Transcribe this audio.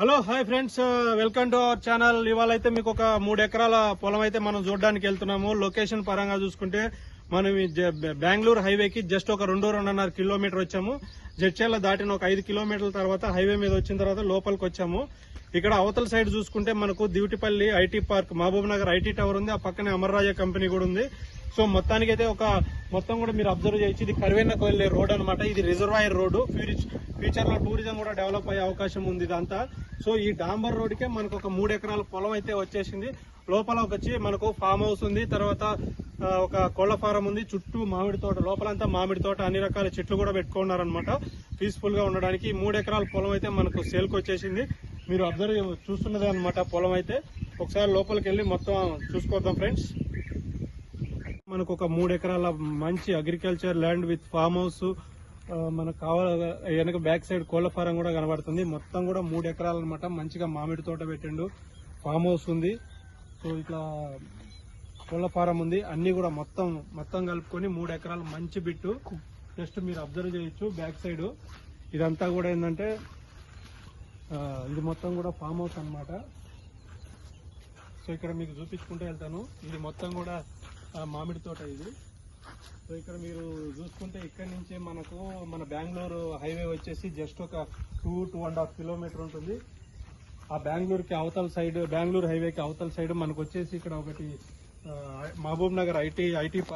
Hello hi friends welcome to our channel ఇవాళ అయితే మీకు ఒక మూడు ఎకరాల పొలం అయితే మనం చూడడానికి వెళ్తున్నాము. లొకేషన్ పరంగా చూసుకుంటే మనం బెంగళూరు హైవేకి జస్ట్ ఒక రెండు రెండున్నర కిలోమీటర్ వచ్చాము. జడ్చర్ల దాటిన ఒక ఐదు కిలోమీటర్ల తర్వాత హైవే మీద వచ్చిన తర్వాత లోపలికి వచ్చాము. ఇక్కడ అవతల సైడ్ చూసుకుంటే మనకు Divitipalli IT park Mahabub Nagar IT tower ఉంది. ఆ పక్కనే అమర్రాజా కంపెనీ కూడా ఉంది. సో మొత్తానికి అయితే ఒక మొత్తం కూడా మీరు అబ్జర్వ్ చేయొచ్చు. ఇది కరివెన్నకు వెళ్ళే రోడ్ అనమాట ఇది రిజర్వాయర్ రోడ్డు. ఫ్యూచర్లో టూరిజం కూడా డెవలప్ అయ్యే అవకాశం ఉంది ఇదంతా. సో ఈ డాంబర్ రోడ్కే మనకు ఒక మూడు ఎకరాల పొలం అయితే వచ్చేసింది. లోపల ఒక వచ్చి మనకు ఫామ్ హౌస్ ఉంది. తర్వాత ఒక కోళ్ళ ఫారం ఉంది. చుట్టూ మామిడి తోట లోపలంతా మామిడి తోట. అన్ని రకాల చెట్లు కూడా పెట్టుకున్నారనమాట పీస్ఫుల్గా ఉండడానికి ఈ మూడు ఎకరాల పొలం అయితే మనకు సేల్కి వచ్చేసింది. మీరు అబ్జర్వ్ చూస్తున్నదే అనమాట పొలం అయితే. ఒకసారి లోపలికి వెళ్ళి మొత్తం చూసుకోద్దాం ఫ్రెండ్స్. మనకు ఒక మూడు ఎకరాల మంచి agriculture land with farm house మనకు కావాల వెనక బ్యాక్ సైడ్ కోళ్ళ ఫారం కూడా కనబడుతుంది. మొత్తం కూడా మూడు ఎకరాలు అనమాట మంచిగా మామిడి తోట పెట్టిండు. ఫామ్ హౌస్ ఉంది. సో ఇట్లా కోళ్ళ ఫారం ఉంది. అన్ని కూడా మొత్తం మొత్తం కలుపుకొని మూడు ఎకరాలు మంచి బిట్టు. జస్ట్ మీరు అబ్జర్వ్ చేయొచ్చు బ్యాక్ సైడ్ ఇదంతా కూడా ఏంటంటే ఇది మొత్తం కూడా ఫామ్ హౌస్ అన్నమాట. సో ఇక్కడ మీకు చూపించుకుంటూ వెళ్తాను. ఇది మొత్తం కూడా మామిడి తోట ఇది. సో ఇక్కడ మీరు చూసుకుంటే ఇక్కడ నుంచే మనకు మన బెంగళూరు హైవే వచ్చేసి జస్ట్ ఒక two two and half kilometre ఉంటుంది. ఆ బెంగళూరుకి అవతల సైడ్ బెంగళూరు హైవేకి అవతల సైడ్ మనకు వచ్చేసి ఇక్కడ ఒకటి Mahabub Nagar IT IT park